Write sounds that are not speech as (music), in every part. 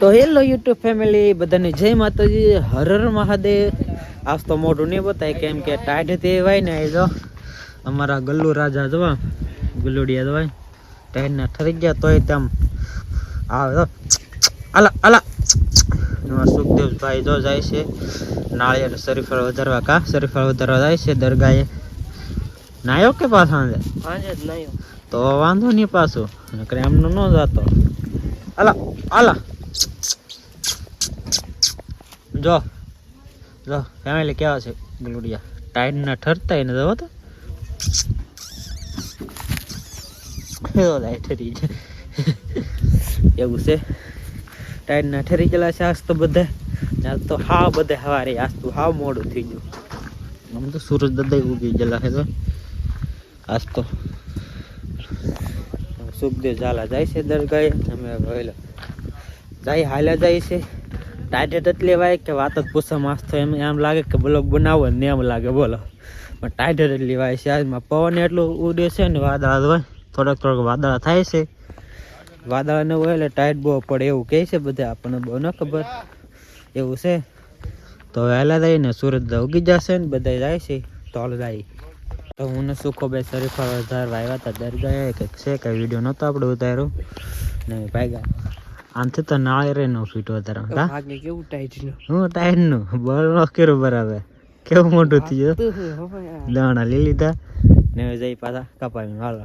તો hello YouTube family, બધાને જય માતાજી હર હર મહાદેવ. આજ તો મોઢું નહીં બતાય, કેમ કે ટાઢ તેવાય ને જો અમારા ગલ્લુ રાજા જોવા ગુલ્લુડિયા જોવા ટાઈટના ઠરી ગયા તોય તેમ. જો. અલા અલા સુખદેવભાઈ જો જાય છે. નાળિયેર શરીફળ વધારવા કા? શરીફળ વધારવા જાય છે દરગાહે. નાયો કે પાછા નહીં તો વાંધો નહીં પાછું. એમનો ન જાતો. અલા અલા. જો જો, ફેમિલી કેવા છે? ગલુડિયા ટાઈટ ના ઠરતા ને જવો તો ઠરી એવું છે. ટાઈટ ના ઠરી ગયેલા છે આજ તો બધા. આજ તો હા બધા હવારે, આજ તો હાવ મોડું થઈ ગયું. આમ તો સૂરજ દાદા ઉગી ગયેલા છે તો. આજ તો સુખદેવ ઝાલા જાય છે દરગાહે. અમે વહેલો જાય હાલ્યા જાય છે. ટાઈટેટ એટલે વાય કે વાત જ પૂછવા માસ તો એમ એમ લાગે કે બ્લોક બનાવો ને એમ લાગે, બોલો. પણ ટાઈટેટ એટલી વાય છે. આજમાં પવન એટલું ઉડે છે ને વાદળા હોય, થોડાક થોડાક વાદળા થાય છે. વાદળા ન હોય એટલે ટાઈટ બહુ પડે એવું કહે છે બધા આપણને બહુ ન ખબર. એવું છે. તો વહેલા જાય ને સુરત ઉગી જશે ને બધા જાય છે. તો જાય. તો હું ને સુખો બે શરીફા વધારવા આવ્યા હતા દરગાહે કંઈક છે કઈ વીડિયો નહોતો આપણે ઉતાર્યો. ને ભાગ્યા. આનથી તો નાળે નો ફીટ વધારે હા કેવું ટાઈટનું? હું ટાઈટનું બળ નો કેરો બરાબર. કેવું મોટું થયું? દાણા લઈ લીધા ને હવે જઈ પાછા કપાવી હાલો.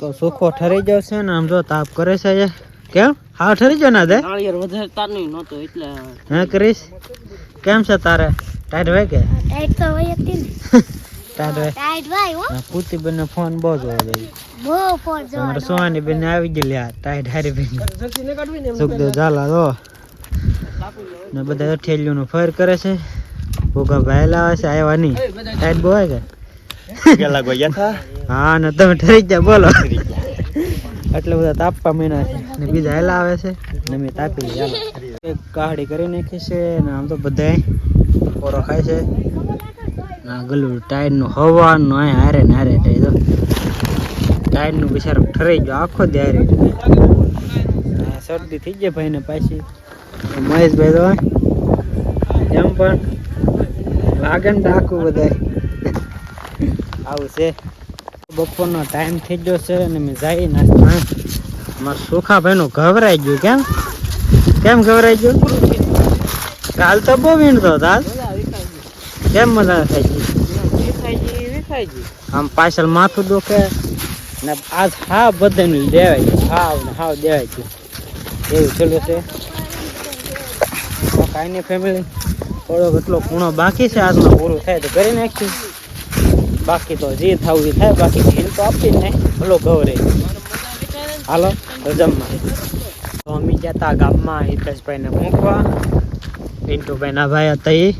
તો સુખો ઠરી ગયો છે ને આમ જો તાપ કરે છે. કેમ? હા ઠરી ગયો ને દે નાળિયેર વધારે નહીં નહોતો એટલે હા કરીશ? કેમ છે તારે? ટાઈટ હોય કે? ટાઈટ તો હોય જ ને. (laughs) ભાઈ પૂતી બેન ફોન બહુ જોવા જાય બહુ ફોન જો તમારે સોવાની બેન આવી ગયેલી આ ટાઈટ હારી બેન જલ્દી ને કાઢવી ને એમ સુખદેવ ઝાલા જો. ને બધા અઠેલિયું નું ફર કરે છે. ભૂકા ભાયેલા આવે છે આવ્યા નહીં. ટાઈટ બહુ હોય કે? હા ને તમે ઠરી ગયા બોલો. એટલે બધા તાપવા મહિના છે. ને બીજા હેલા આવે છે. ને મેં તાપી લીધા એક કાહડી કરી નાખી છે ને આમ તો બધા પોરો ખાય છે. ના ટાયરનું ટાયર હવાનું અહીં હારે ને હારે થઈ તો ટાયરનું બિચારો ઠરાઈ ગયો, આખો ત્યારે શરદી થઈ જાય ભાઈ ને પાછી મહેશભાઈ તો એમ પણ લાગે ને આખું બધાય. આવું છે. બપોરનો ટાઈમ થઈ ગયો છે અને મેં જઈ નાસ્તા. મારા સુખાભાઈ નું ઘબરાઈ ગયું. કેમ? કેમ ગભરાઈ ગયું? કાલ તો બહુ વીણતો હતો કેમ મજા થાય છે વિખાઈજી વિખાઈજી આમ પાછળ માથું દુખે ને આજ હા બધાને દેવાય છે હાવ ને હાવ દેવાય છે. એવું ચેલું છે. તો કાંઈ નહીં ફેમિલી થોડોક એટલો ખૂણો બાકી છે આજમાં પૂરું થાય તો કરી નાખીશું બાકી તો જે થવું એ થાય બાકી ઢીલ તો આપી જ નહીં ભલો ગૌરે. હાલો તો જમવા. તો અમે ગયા હતા ગામમાં હિતેશભાઈને મૂકવા. પિન્ટુભાઈના ભાઈ હતા એ.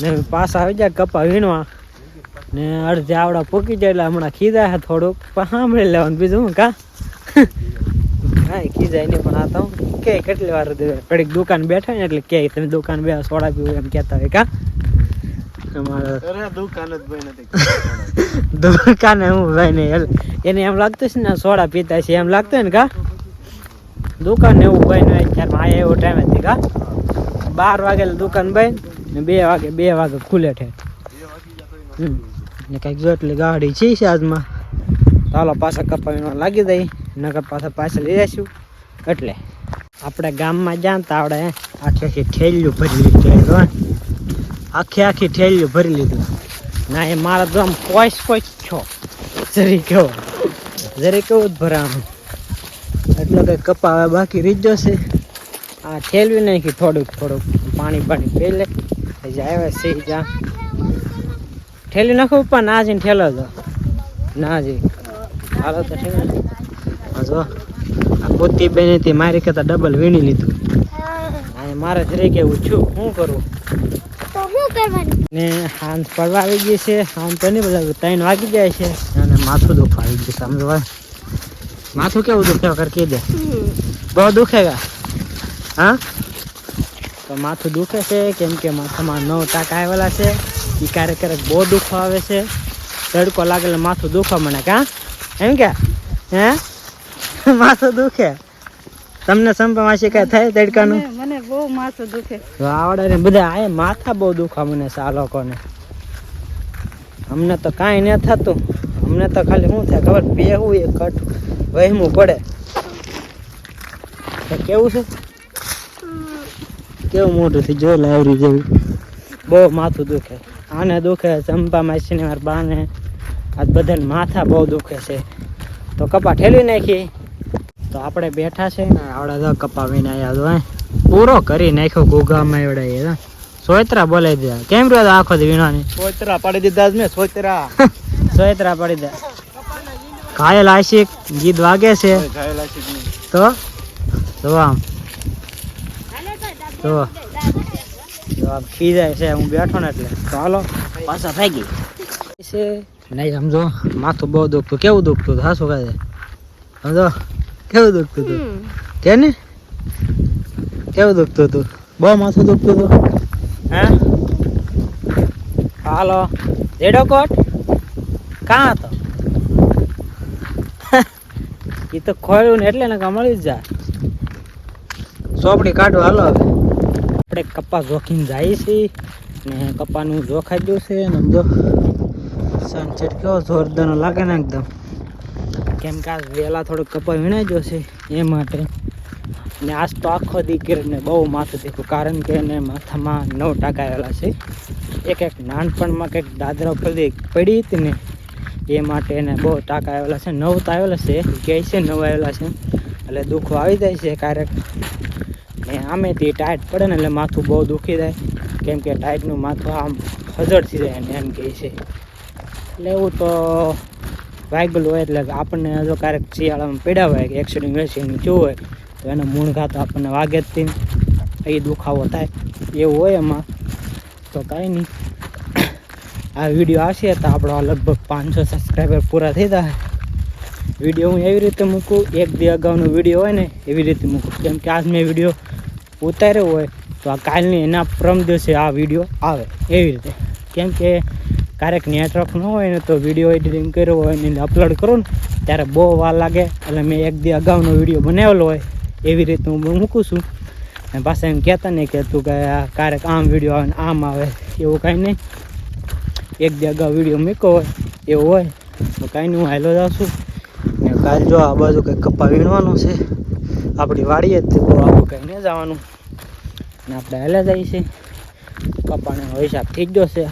ને પાછા આવી જાય કપા વીણવા. ને અડધે આવડા પોકી જાય એટલે હમણાં ખીજાય છે થોડુંક. પણ સાંભળી લેવાનું બીજું હું કા? હા ખીજાય નહીં પણ આ તો કે કેટલી વાર કડીક દુકાન બેઠા ને એટલે કે તમે દુકાન બે સોડા પીવું એમ કહેતા હોય કા? દુકાન જ ભાઈ નથી (laughs) દુકાને હું ભાઈ ને એને એમ લાગતું છે ને સોડા પીતા છે એમ લાગતું ને કા? દુકાન એવું ભાઈ ને અત્યારે આ એવો ટાઈમ હતી કા? બાર વાગે દુકાન બંધ. ને બે વાગે બે વાગે ખુલે છે ને કંઈક જો એટલી ગાડી છે છે આજમાં. ચાલો પાછા કપાવીમાં લાગી દઈ નકર પાછા પાછા લઈ જઈશું એટલે આપણે ગામમાં જ્યાં તો આપણે આખી આખી ઠેલિયું ભરી લીધું આખી આખી ઠેલિયું ભરી લીધું. ના, એ મારા તો આમ પોઈસ પોઈસ છો. જરી કેવો. જરી કેવું જ ભરાવાનું એટલે કંઈ કપાવે બાકી રહી જશે. આ ઠેલવી નાખી થોડુંક થોડુંક. પાણી પાણી પી હજી આવ્યા છે જા. ઠેલી નાખો પણ ના જઈને ઠેલો તો ના જી. હાલો તો ઠેલો જો. આ પોતી બેન હતી મારી કરતા ડબલ વીણી લીધું. આ મારે જરી કેવું છું શું કરું? ને હાંસ પડવા આવી ગઈ છે આમ તો નહીં બધા ત્રણ વાગી જાય છે. અને માથું દુખવા આવી ગયું સમજવા માથું કેવું દુખે કર કહી દે? બહુ દુખેગા હા? તો માથું દુખે છે કેમ કે માથામાં નવ ટાંકા આવેલા છે. એ ક્યારેક ક્યારેક બહુ દુખો આવે છે. તડકો લાગે એટલે માથું દુખવા મને કા? એમ કે? હે? (laughs) માથું દુખે? તમને સંપા માસી કઈ થાય તડકાનું? મને બહુ માથું દુખે. આવડે ને બધા આ માથા બહુ દુખા મને આ લોકોને. અમને તો કાંઈ ન થતું. અમને તો ખાલી શું થાય ખબર? બેહવું એ કટ વહેમું પડે. કેવું છે? કેવું મોટું થયું જો લાવરી જેવું. બહુ માથું દુખે. આને દુખે ચંપા માસીને મારા બાને. આ બધાને માથા બહુ દુખે છે. તો કપા ઠેલી નાખી? તો આપણે બેઠા છે ને આવડા તો કપા વિના આવ્યા તો પૂરો કરી નાખ્યો એવડા એ સોયત્રા બોલાવી દીધા કેમ રહ્યો આખો દી સોયત્રા પાડી દીધા મેં સોયત્રા. (laughs) સોયત્રા પડી દીધા ઘાયલ આશિક ગીત વાગે છે. તો? છે તો જો આમ જો જો ખીજાય છે હું બેઠો ને એટલે. તો હાલો પાછા ગઈ. છે. નહીં સમજો. માથું બહુ દુખતું. કેવું દુખતું? હતું હાસું શું સમજો. કેવું દુખતું હતું? કે ને કેવું દુખતું હતું? બહુ માથું દુખતું હતું. હે? હાલો. રેડો કોટ? કાં હતો? એ તો ખોયું ને એટલે ને કમળી મળી જ જાય. ચોપડી કાઢો હાલો હવે. આપણે કપા જોખીને જાય છે ને કપાનું જોખાઈ ગયું છે ને જો સનસેટ કેવો જોરદાર લાગે ને એકદમ. કેમ કે આ વહેલા થોડોક કપા વીણાઈ ગયો છે એ માટે. ને આજ તો આખો દીકરીને બહુ માથું દીકું કારણ કે એને માથામાં નવ ટાંકા આવેલા છે. એક એક નાનપણમાં કંઈક દાદરા પડી પડી હતી ને એ માટે એને બહુ ટાંકા આવેલા છે, નવ તો આવેલા છે કહે છે નવ આવેલા છે. એટલે દુઃખ આવી જાય છે ક્યારેક. ને આમેથી ટાઈટ પડે ને એટલે માથું બહુ દુખી જાય. કેમ કે ટાઈટનું માથું આમ હજળથી જાય ને એમ કહે છે. એટલે એવું તો વાગેલું હોય એટલે આપણને જો ક્યારેક શિયાળામાં પીડા હોય કે એક્સિડન્ટ વેક્સિડન્ટ થયું હોય, તો એનો તો આપણને વાગે જ તે એ દુખાવો થાય. એવું હોય એમાં. તો કાંઈ નહીં. આ વીડિયો આવશે તો આપણો લગભગ પાંચસો સબસ્ક્રાઈબર પૂરા થઈ જાય. વીડિયો હું એવી રીતે મૂકું, એક દી અગાઉનો વીડિયો હોય ને એવી રીતે મૂકું. કેમ કે આજ મેં વીડિયો ઉતાર્યો હોય તો આ કાલની એના પ્રમ દિવસે આ વીડિયો આવે એવી રીતે. કેમ કે ક્યારેક નેટવર્ક ન હોય ને તો વીડિયો એડિટિંગ કર્યો હોય ને અપલોડ કરું ને, ત્યારે બહુ વાર લાગે. એટલે મેં એક દી અગાઉનો વીડિયો બનાવેલો હોય, એવી રીતે હું મૂકું છું. અને પાછા એમ કહેતા નહીં કે તું કે ક્યારેક આમ વીડિયો આવે ને આમ આવે, એવું કાંઈ નહીં. એક દી અગાઉ વીડિયો મૂક્યો હોય, એવું હોય. તો કાંઈ નહીં, હું હાલો જાઉં છું. ને કાલ જો આ બાજુ કંઈક કપ્પા વીણવાનું છે. આપણી વાડીએ જ તો આવું કંઈ નહીં જવાનું. ને આપણે હેલા જઈએ છીએ કપાને હિસાબ થઈ ગયો છે.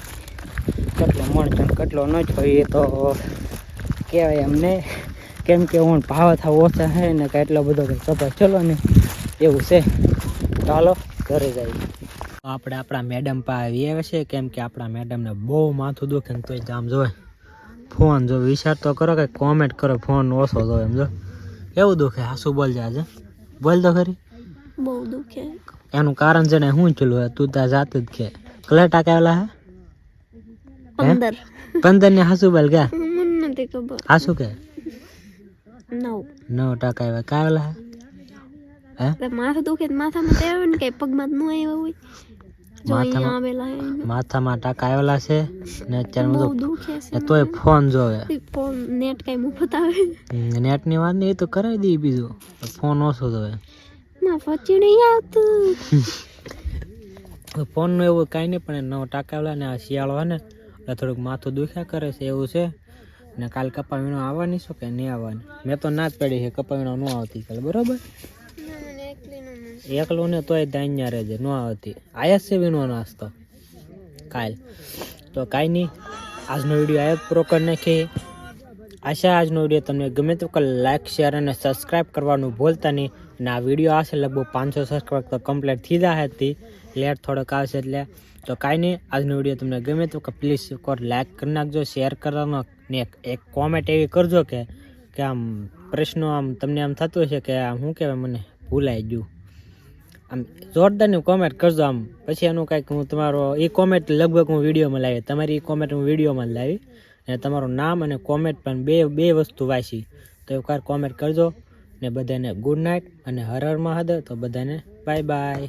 કેટલો મણ કેટલો ન જોઈએ તો કહેવાય અમને કેમ કે હું ભાવ થાવ ઓછા છે ને કાંઈ એટલો બધો કંઈ કપાય ચલો ને એવું છે. ચાલો, ઘરે જઈએ. આપણે આપણા મેડમ પાસે આવી છે કેમ કે આપણા મેડમને બહુ માથું દુખે ને તોય જામ જોવે. ફોન જો વિચાર તો કરો કે કોમેન્ટ કરો, ફોન ઓછો જો એમ જો. એવું દુખે, હાસુ બોલ છે બોલ તો ખરી. બહુ દુખે. એનું કારણ છે ને શું ચલું હે તું તાર જાતે જ કે. કલા ટાકેલા હે? પંદર. પંદર ને હાસુ બોલ કે મને નથી ખબર. હાસુ કે? નવ. નવ ટાકા આવ્યા. કા આવેલા હે? માથા દુખે માથામાં તેવું ને કઈ પગમાં ન આવ્યા હોય. માથામાં માથામાં ટાકા આવેલા છે ને અત્યારે બધું ને તોય ફોન જોવે. ફોન નેટ કઈ મફત આવે નેટની વાત નહીં એ તો કરાવી દઈએ બીજું. ફોન ઓછો જોવે. ના નહીં આવતું. ફોનનું એવું કાંઈ નહીં પણ નવ ટાકા આવેલા ને આ શિયાળો હે ને એટલે થોડુંક માથું દુખ્યા કરે છે એવું છે. ને કાલ કપા વીણો આવવાની શું કે નહીં આવવાની. મેં તો ના જ પડી છે કપા વીણો ન આવતી કાલ બરોબર? એકલું ને તોય દાન્યા રહેજે, ન આવતી. આયા છે વીણવાનો નાસ્તો. કાલ. તો કાંઈ નહીં, આજનો વીડિયો જ પૂરો કરી નાખીએ. આશા આજનો વીડિયો તમને ગમે તો લાઇક શેર અને સબસ્ક્રાઈબ કરવાનું ભૂલતા નહીં. અને આ વીડિયો આવશે લગભગ પાંચસો સબસ્ક્રાઈબ તો કમ્પ્લીટ જાય હતી લેટ થોડોક આવશે એટલે. તો કાંઈ નહીં, આજનો વીડિયો તમને ગમે તો પ્લીઝ એકવાર લાઇક કરી નાખજો શેર કરવાનો. ને એક કોમેન્ટ એવી કરજો કે કે આમ પ્રશ્નો આમ તમને આમ થતું હશે કે આમ શું કહેવાય મને? ભૂલાઈ ગયું. આમ જોરદારની કોમેન્ટ કરજો આમ. પછી એનું કાંઈક હું તમારો એ કોમેન્ટ લગભગ હું વિડીયોમાં લાવી. તમારી એ કોમેન્ટ હું વિડીયોમાં લાવી. અને તમારું નામ અને કોમેન્ટ પણ બે બે વસ્તુ વાંચી. તો એકવાર કોમેન્ટ કરજો ને બધાને ગુડ નાઇટ અને હર હર તો બધાને બાય બાય